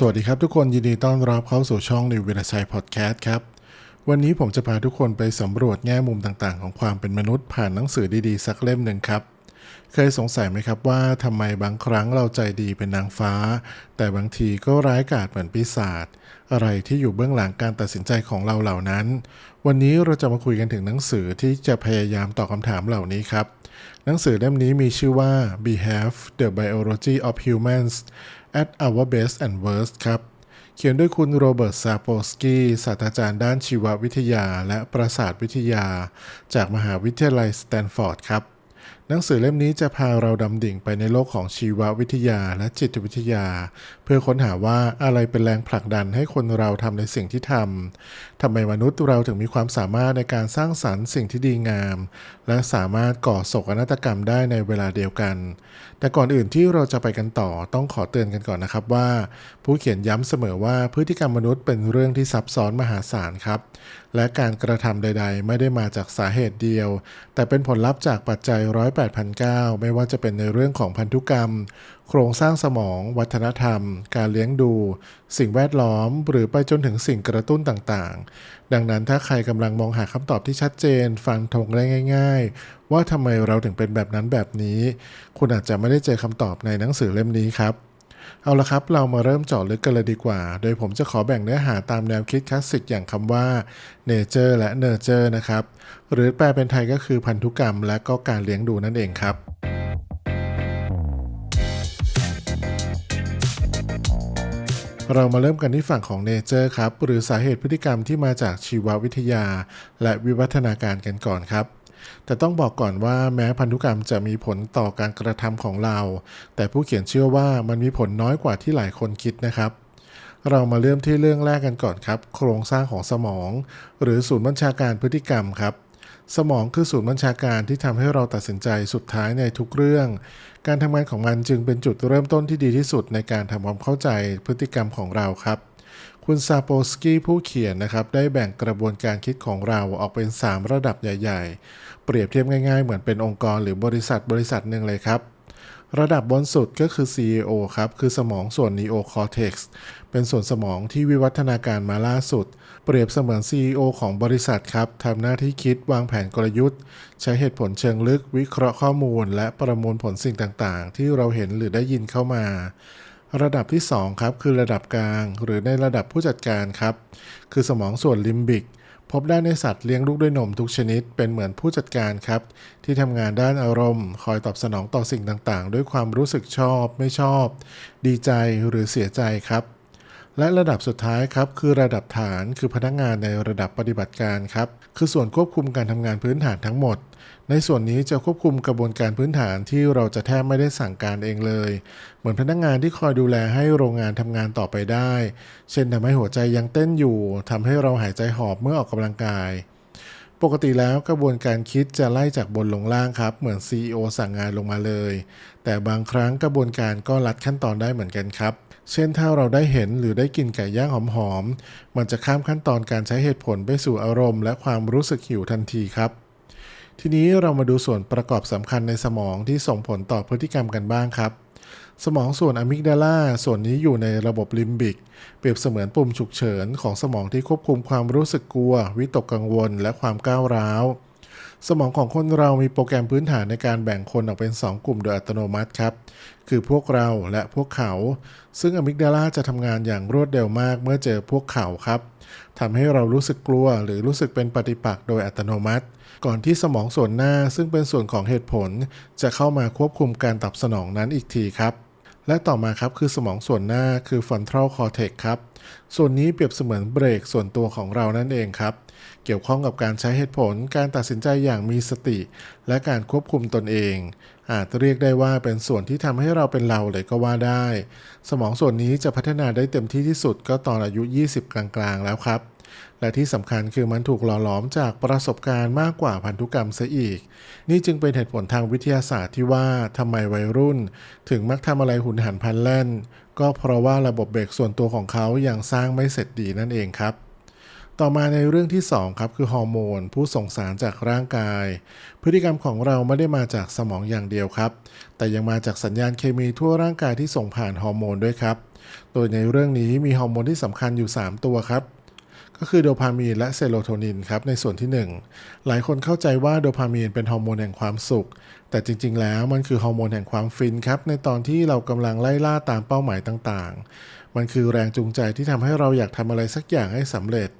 สวัสดีครับทุกคนยินดีต้อนรับเข้าสู่ช่องนิววินชัยพอดแคสต์ครับ วันนี้ผมจะพาทุกคนไปสำรวจแง่มุมต่างๆ ของความเป็นมนุษย์ผ่านหนังสือดีๆ สักเล่มหนึ่งครับ เคยสงสัยไหมครับว่าทำไมบางครั้งเราใจดีเป็นนางฟ้า แต่บางทีก็ร้ายกาจเหมือนปีศาจอะไรที่อยู่เบื้องหลังการตัดสินใจของเราเหล่านั้น วันนี้เราจะมาคุยกันถึงหนังสือที่จะพยายามตอบคำถามเหล่านี้ครับ หนังสือเล่มนี้มีชื่อว่า Behave the Biology of Humans at Our Best and Worst ครับเขียนด้วยคุณโรเบิร์ตซาโปสกี้ศาสตราจารย์ด้านชีววิทยาและประสาทวิทยา จากมหาวิทยาลัยสแตนฟอร์ดครับ หนังสือเล่มนี้จะพาเราดำดิ่งไปในโลกของชีววิทยาและจิตวิทยา เพื่อค้นหาว่าอะไรเป็นแรงผลักดันให้คนเราทำในสิ่งที่ทำทำไมมนุษย์เราถึงมีความสามารถในการสร้างสรรค์สิ่งที่ดีงาม และสามารถก่อโศกนาฏกรรมได้ในเวลาเดียวกัน แต่ก่อนอื่นที่เราจะไปกันต่อต้องขอเตือนกันก่อนนะครับว่า ผู้เขียนย้ำเสมอว่าพฤติกรรมมนุษย์เป็นเรื่องที่ซับซ้อนมหาศาลครับและการกระทำใด ๆ ไม่ได้มาจากสาเหตุเดียว แต่เป็นผลลัพธ์จากปัจจัยร้อยแปดพันเก้าไม่ว่าจะเป็นในเรื่องของพันธุกรรม โครงสร้างสมอง วัฒนธรรม การเลี้ยงดู สิ่งแวดล้อม หรือไปจนถึงสิ่งกระตุ้นต่างๆ ดังนั้นถ้าใครกำลังมองหาคำตอบที่ชัดเจน ฟังทงได้ง่าย ๆ ว่าทำไมเราถึงเป็นแบบนั้นแบบนี้ คุณอาจจะไม่ได้เจอคำตอบในหนังสือเล่มนี้ครับ เอาละครับ เรามาเริ่มเจาะลึกกันเลยดีกว่า โดยผมจะขอแบ่งเนื้อหาตามแนวคิดคลาสสิกอย่างคำว่า nature และ nurture นะครับ หรือแปลเป็นไทยก็คือพันธุกรรม และก็การเลี้ยงดูนั่นเองครับเรามาเริ่มกันที่ฝั่งของเนเจอร์ครับ หรือสาเหตุพฤติกรรมที่มาจากชีววิทยา และวิวัฒนาการกันก่อนครับ แต่ต้องบอกก่อนว่าแม้พันธุกรรมจะมีผลต่อการกระทำของเรา แต่ผู้เขียนเชื่อว่ามันมีผลน้อยกว่าที่หลายคนคิดนะครับ เรามาเริ่มที่เรื่องแรกกันก่อนครับ โครงสร้างของสมอง หรือศูนย์บัญชาการพฤติกรรมครับสมองคือศูนย์บัญชาการที่ทำให้เราตัดสินใจสุดท้ายในทุกเรื่อง การทำงานของมันจึงเป็นจุดเริ่มต้นที่ดีที่สุดในการทำความเข้าใจพฤติกรรมของเราครับ คุณซาโปสกี้ผู้เขียนนะครับ ได้แบ่งกระบวนการคิดของเราออกเป็น 3 ระดับใหญ่ ๆ เปรียบเทียบง่ายๆ เหมือนเป็นองค์กรหรือบริษัทบริษัทหนึ่งเลยครับระดับบนสุดก็คือ CEO ครับ คือสมองส่วน neocortex เป็นส่วนสมองที่วิวัฒนาการมาล่าสุด เปรียบเสมือน CEO ของบริษัทครับทำหน้าที่คิดวางแผนกลยุทธ์ ใช้เหตุผลเชิงลึก วิเคราะห์ข้อมูล และประมวลผลสิ่งต่างๆ ที่เราเห็นหรือได้ยินเข้ามา ระดับที่ 2 ครับ คือระดับกลาง หรือในระดับผู้จัดการครับ คือสมองส่วนลิมบิก พบได้ในสัตว์เลี้ยงลูกด้วยนมทุกชนิด เป็นเหมือนผู้จัดการครับ ที่ทำงานด้านอารมณ์ คอยตอบสนองต่อสิ่งต่างๆ ด้วยความรู้สึกชอบ ไม่ชอบ ดีใจหรือเสียใจครับ และระดับสุดท้ายครับคือระดับฐานคือพนักงานในระดับปฏิบัติการครับคือส่วนควบคุมการทำงานพื้นฐานทั้งหมด ในส่วนนี้จะควบคุมกระบวนการพื้นฐานที่เราจะแทบไม่ได้สั่งการเองเลย เหมือนพนักงานที่คอยดูแลให้โรงงานทำงานต่อไปได้ เช่นทำให้หัวใจยังเต้นอยู่ทำให้เราหายใจหอบเมื่อออกกำลังกาย ปกติแล้วกระบวนการคิดจะไล่จากบนลงล่างครับ เหมือน CEO สั่งงานลงมาเลย แต่บางครั้งกระบวนการก็ลัดขั้นตอนได้เหมือนกันครับ เช่นถ้าเราได้เห็นหรือได้กินไก่ย่างหอมๆ มันจะข้ามขั้นตอนการใช้เหตุผลไปสู่อารมณ์และความรู้สึกหิวทันทีครับ ทีนี้เรามาดูส่วนประกอบสำคัญในสมองที่ส่งผลต่อพฤติกรรมกันบ้างครับ สมองส่วนอะมิกดาลาส่วนนี้อยู่ในระบบลิมบิก เปรียบเสมือนปุ่มฉุกเฉินของสมองที่ควบคุมความรู้สึกกลัว วิตกกังวล และความก้าวร้าว สมองของคนเรามีโปรแกรมพื้นฐานในการแบ่งคนออกเป็น 2 กลุ่มโดยอัตโนมัติครับ คือพวกเราและพวกเขา ซึ่งอะมิกดาลาจะทำงานอย่างรวดเร็วมากเมื่อเจอพวกเขาครับทำให้เรารู้สึกกลัวหรือรู้สึกเป็นปฏิปักษ์โดยอัตโนมัติ ก่อนที่สมองส่วนหน้าซึ่งเป็นส่วนของเหตุผล จะเข้ามาควบคุมการตอบสนองนั้นอีกทีครับ และต่อมาครับคือสมองส่วนหน้าคือ frontal cortex ครับส่วนนี้เปรียบเสมือนเบรกส่วนตัวของเรานั่นเองครับ เกี่ยวข้องกับการใช้เหตุผล การตัดสินใจอย่างมีสติ และการควบคุมตนเอง อาจเรียกได้ว่าเป็นส่วนที่ทำให้เราเป็นเราเลยก็ว่าได้ สมองส่วนนี้จะพัฒนาได้เต็มที่ที่สุดก็ตอนอายุ 20 กลางๆ แล้วครับ และที่สำคัญคือมันถูกหล่อหลอมจากประสบการณ์มากกว่าพันธุกรรมซะอีก นี่จึงเป็นเหตุผลทางวิทยาศาสตร์ที่ว่าทำไมวัยรุ่น ถึงมักทำอะไรหุนหันพันแล่น ก็เพราะว่าระบบเบรกส่วนตัวของเขายังสร้างไม่เสร็จดีนั่นเองครับต่อมาในเรื่องที่ 2 ครับคือฮอร์โมน ผู้ส่งสารจากร่างกาย พฤติกรรมของเราไม่ได้มาจากสมองอย่างเดียวครับ แต่ยังมาจากสัญญาณเคมีทั่วร่างกายที่ส่งผ่านฮอร์โมนด้วยครับ โดยในเรื่องนี้มีฮอร์โมนที่สำคัญอยู่ 3 ตัวครับ ก็คือโดพามีนและเซโรโทนินครับในส่วนที่ 1 หลายคนเข้าใจว่าโดพามีนเป็นฮอร์โมนแห่งความสุข แต่จริงๆ แล้วมันคือฮอร์โมนแห่งความฟินครับในตอนที่เรากำลังไล่ล่าตามเป้าหมายต่างๆ มันคือแรงจูงใจที่ทำให้เราอยากทำอะไรสักอย่างให้สำเร็จ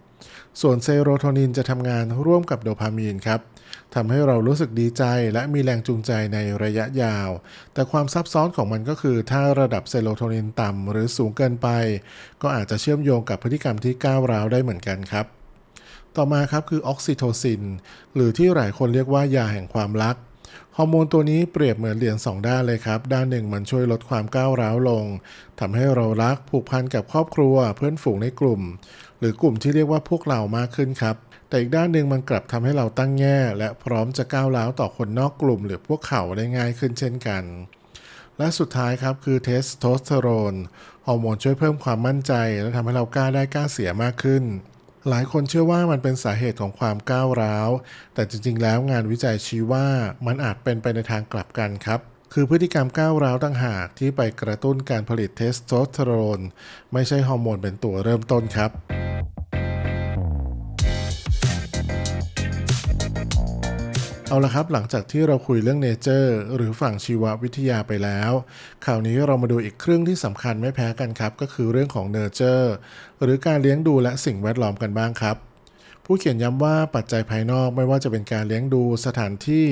ส่วนเซโรโทนินจะทำงานร่วมกับโดพามีนครับ ทำให้เรารู้สึกดีใจและมีแรงจูงใจในระยะยาว แต่ความซับซ้อนของมันก็คือ ถ้าระดับเซโรโทนินต่ำหรือสูงเกินไป ก็อาจจะเชื่อมโยงกับพฤติกรรมที่ก้าวร้าวได้เหมือนกันครับ ต่อมาครับคือออกซิโทซิน หรือที่หลายคนเรียกว่ายาแห่งความรักฮอร์โมนตัวนี้เปรียบเหมือนเหรียญสองด้านเลยครับ ด้านหนึ่งมันช่วยลดความก้าวร้าวลงทำให้เรารักผูกพันกับครอบครัว เพื่อนฝูงในกลุ่ม หรือกลุ่มที่เรียกว่าพวกเรามากขึ้นครับ แต่อีกด้านหนึ่งมันกลับทำให้เราตั้งแง่ และพร้อมจะก้าวร้าวต่อคนนอกกลุ่ม หรือพวกเขาได้ง่ายขึ้นเช่นกัน และสุดท้ายครับคือเทสโทสเตอโรนฮอร์โมนช่วยเพิ่มความมั่นใจ และทำให้เรากล้าได้กล้าเสียมากขึ้น หลายคนเชื่อว่ามันเป็นสาเหตุของความก้าวร้าว แต่จริง ๆ แล้วงานวิจัยชี้ว่ามันอาจเป็นไปในทางกลับกันครับคือพฤติกรรมก้าวร้าวต่างหากที่ไปกระตุ้นการผลิตเทสโทสเตอโรนไม่ใช่ฮอร์โมนเป็นตัวเริ่มต้นครับ เอาละครับหลังจากที่เราคุยเรื่องเนเจอร์หรือฝั่งชีววิทยาไปแล้วคราวนี้เรามาดูอีกเครื่องที่สำคัญไม่แพ้กันครับ ก็คือเรื่องของเนเจอร์หรือการเลี้ยงดูและสิ่งแวดล้อมกันบ้างครับ ผู้เขียนย้ำว่าปัจจัยภายนอกไม่ว่าจะเป็นการเลี้ยงดูสถานที่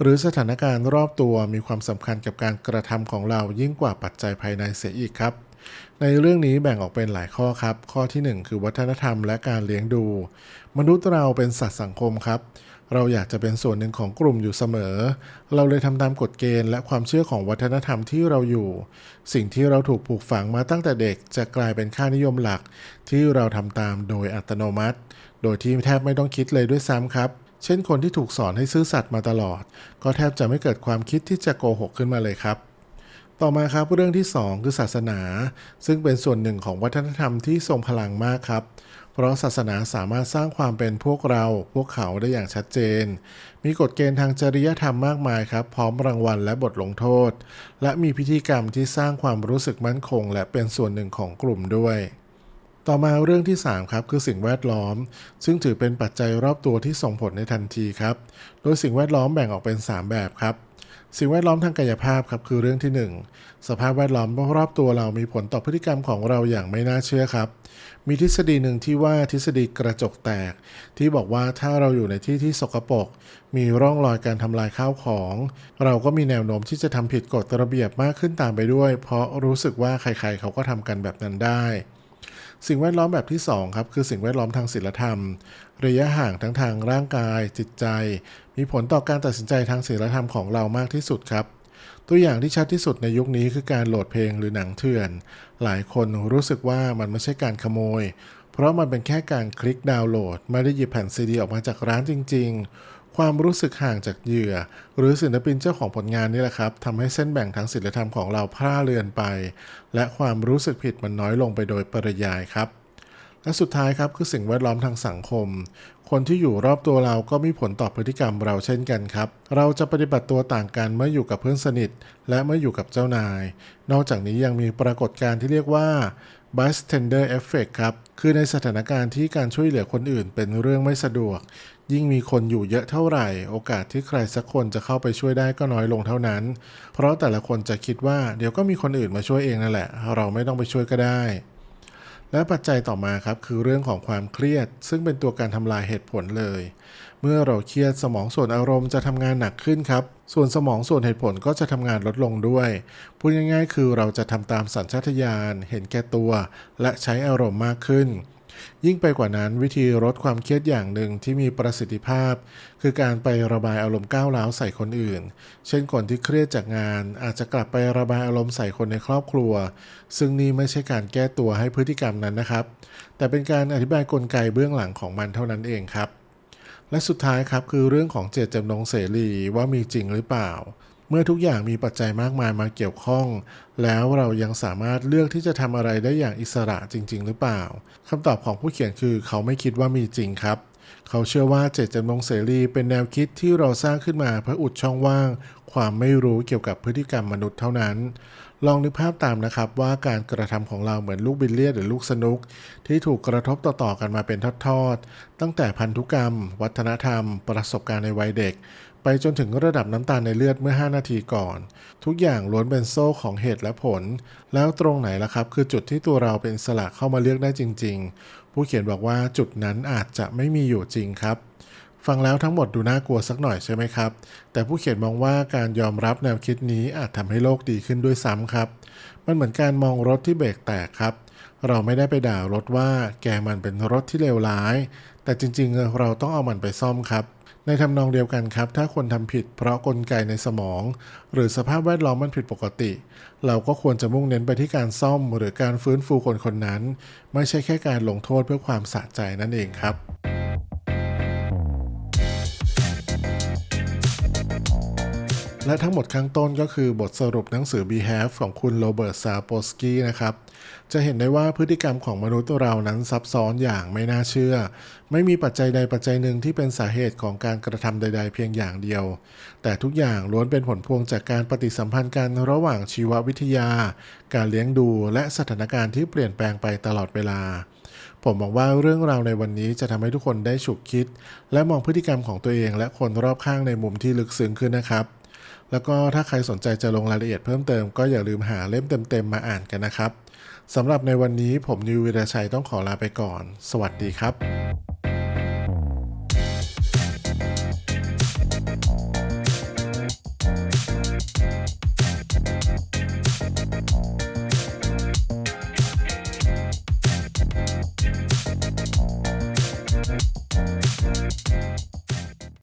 หรือสถานการณ์รอบตัวมีความสำคัญกับการกระทำของเรายิ่งกว่าปัจจัยภายในเสียอีกครับ ในเรื่องนี้แบ่งออกเป็นหลายข้อครับ ข้อทีหนึ่1 คือวัฒนธรรมและการเลี้ยงดู มนุษย์เราเป็นสัตว์สังคมครับ เราอยากจะเป็นส่วนหนึ่งของกลุ่มอยู่เสมอ เราเลยทำตามกฎเกณฑ์และความเชื่อของวัฒนธรรมที่เราอยู่ สิ่งที่เราถูกปลูกฝังมาตั้งแต่เด็กจะกลายเป็นค่านิยมหลัก ที่เราทำตามโดยอัตโนมัติ โดยที่แทบไม่ต้องคิดเลยด้วยซ้ำครับ เช่นคนที่ถูกสอนให้ซื่อสัตย์มาตลอด ก็แทบจะไม่เกิดความคิดที่จะโกหกขึ้นมาเลยครับต่อมาครับเรื่องที่ 2 คือศาสนา ซึ่งเป็นส่วนหนึ่งของวัฒนธรรมที่ทรงพลังมากครับ เพราะศาสนาสามารถสร้างความเป็นพวกเราพวกเขาได้อย่างชัดเจน มีกฎเกณฑ์ทางจริยธรรมมากมายครับ พร้อมรางวัลและบทลงโทษ และมีพิธีกรรมที่สร้างความรู้สึกมั่นคง และเป็นส่วนหนึ่งของกลุ่มด้วยต่อมาเรื่องที่ 3 ครับ คือสิ่งแวดล้อม ซึ่งถือเป็นปัจจัยรอบตัวที่ส่งผลในทันทีครับ โดยสิ่งแวดล้อมแบ่งออกเป็น 3 แบบครับ สิ่งแวดล้อมทางกายภาพครับคือเรื่องที่ 1 สภาพแวดล้อมรอบตัวเรามีผลต่อพฤติกรรมของเราอย่างไม่น่าเชื่อครับ มีทฤษฎีหนึ่งที่ว่าทฤษฎีกระจกแตก ที่บอกว่าถ้าเราอยู่ในที่ที่สกปรกมีร่องรอยการทำลายข้าวของ เราก็มีแนวโน้มที่จะทำผิดกฎระเบียบมากขึ้นตามไปด้วย เพราะรู้สึกว่าใครๆเขาก็ทำกันแบบนั้นได้ สิ่งแวดล้อมแบบที่2ครับคือสิ่งแวดล้อมทางศีลธรรม ระยะห่างทั้งทางร่างกาย จิตใจ มีผลต่อการตัดสินใจทางศีลธรรมของเรามากที่สุดครับตัวอย่างที่ชัดที่สุดในยุคนี้คือการโหลดเพลงหรือหนังเถื่อน หลายคนรู้สึกว่ามันไม่ใช่การขโมย เพราะมันเป็นแค่การคลิกดาวน์โหลด ไม่ได้หยิบแผ่นซีดีออกมาจากร้านจริง ๆ ความรู้สึกห่างจากเหยื่อ หรือศิลปินเจ้าของผลงานนี่แหละครับทำให้เส้นแบ่งทางศีลธรรมของเราพร่าเลือนไป และความรู้สึกผิดมันน้อยลงไปโดยปริยายครับและสุดท้ายครับคือสิ่งแวดล้อมทางสังคม คนที่อยู่รอบตัวเราก็มีผลต่อพฤติกรรมเราเช่นกันครับ เราจะปฏิบัติตัวต่างกันเมื่ออยู่กับเพื่อนสนิท และเมื่ออยู่กับเจ้านาย นอกจากนี้ยังมีปรากฏการณ์ที่เรียกว่า bystander effect ครับ คือในสถานการณ์ที่การช่วยเหลือคนอื่นเป็นเรื่องไม่สะดวก ยิ่งมีคนอยู่เยอะเท่าไหร่ โอกาสที่ใครสักคนจะเข้าไปช่วยได้ก็น้อยลงเท่านั้น เพราะแต่ละคนจะคิดว่าเดี๋ยวก็มีคนอื่นมาช่วยเองนั่นแหละ เราไม่ต้องไปช่วยก็ได้ และปัจจัยต่อมาครับคือเรื่องของความเครียด ซึ่งเป็นตัวการทำลายเหตุผลเลย เมื่อเราเครียดสมองส่วนอารมณ์จะทำงานหนักขึ้นครับ ส่วนสมองส่วนเหตุผลก็จะทำงานลดลงด้วยพูดง่ายๆ คือเราจะทำตามสัญชาตญาณเห็นแก่ตัว และใช้อารมณ์มากขึ้น ยิ่งไปกว่านั้นวิธีลดความเครียดอย่างหนึ่งที่มีประสิทธิภาพ คือการไประบายอารมณ์ก้าวร้าวใส่คนอื่น เช่นคนที่เครียดจากงาน อาจจะกลับไประบายอารมณ์ใส่คนในครอบครัว ซึ่งนี่ไม่ใช่การแก้ตัวให้พฤติกรรมนั้นนะครับ แต่เป็นการอธิบายกลไกเบื้องหลังของมันเท่านั้นเองครับ และสุดท้ายครับคือเรื่องของเจตจำนงเสรีว่ามีจริงหรือเปล่า เมื่อทุกอย่างมีปัจจัยมากมายมาเกี่ยวข้อง แล้วเรายังสามารถเลือกที่จะทำอะไรได้อย่างอิสระจริง ๆ หรือเปล่าคำตอบของผู้เขียนคือเขาไม่คิดว่ามีจริงครับ เขาเชื่อว่าเจตจำนงเสรีเป็นแนวคิดที่เราสร้างขึ้นมาเพื่ออุดช่องว่าง ความไม่รู้เกี่ยวกับพฤติกรรมมนุษย์เท่านั้น ลองนึกภาพตามนะครับว่าการกระทำของเราเหมือนลูกบิลเลียดหรือลูกสนุก ที่ถูกกระทบต่อๆกันมาเป็นทอดๆตั้งแต่พันธุกรรม วัฒนธรรม ประสบการณ์ในวัยเด็ก ไปจนถึงระดับน้ำตาลในเลือดเมื่อ 5 นาทีก่อน ทุกอย่างล้วนเป็นโซ่ของเหตุและผล แล้วตรงไหนล่ะครับ คือจุดที่ตัวเราเป็นสละเข้ามาเลือกได้จริง ๆ ผู้เขียนบอกว่าจุดนั้นอาจจะไม่มีอยู่จริงครับฟังแล้วทั้งหมดดูน่ากลัวสักหน่อยใช่ไหมครับ แต่ผู้เขียนมองว่าการยอมรับแนวคิดนี้อาจทำให้โลกดีขึ้นด้วยซ้ำครับ มันเหมือนการมองรถที่เบรกแตกครับ เราไม่ได้ไปด่ารถว่าแกมันเป็นรถที่เลวร้าย แต่จริงๆ เราต้องเอามันไปซ่อมครับ ในทำนองเดียวกันครับ ถ้าคนทำผิดเพราะกลไกในสมอง หรือสภาพแวดล้อมมันผิดปกติ เราก็ควรจะมุ่งเน้นไปที่การซ่อมหรือการฟื้นฟูคนคนนั้น ไม่ใช่แค่การลงโทษเพื่อความสะใจนั่นเองครับ และทั้งหมดข้างต้นก็คือบทสรุปหนังสือ Behave ของคุณโรเบิร์ตซาโปสกี้นะครับ จะเห็นได้ว่าพฤติกรรมของมนุษย์เรานั้นซับซ้อนอย่างไม่น่าเชื่อ ไม่มีปัจจัยใดปัจจัยหนึ่งที่เป็นสาเหตุของการกระทำใด ๆ เพียงอย่างเดียว แต่ทุกอย่างล้วนเป็นผลพวงจากการปฏิสัมพันธ์กันระหว่างชีววิทยา การเลี้ยงดูและสถานการณ์ที่เปลี่ยนแปลงไปตลอดเวลาผมหวังว่าเรื่องราวในวันนี้จะทำให้ทุกคนได้ฉุกคิด และมองพฤติกรรมของตัวเองและคนรอบข้างในมุมที่ลึกซึ้งขึ้นนะครับ แล้วก็ถ้าใครสนใจจะลงรายละเอียดเพิ่มเติมก็อย่าลืมหาเล่มเต็มๆมาอ่านกันนะครับสำหรับในวันนี้ผมนิววิรชัยต้องขอลาไปก่อน สวัสดีครับ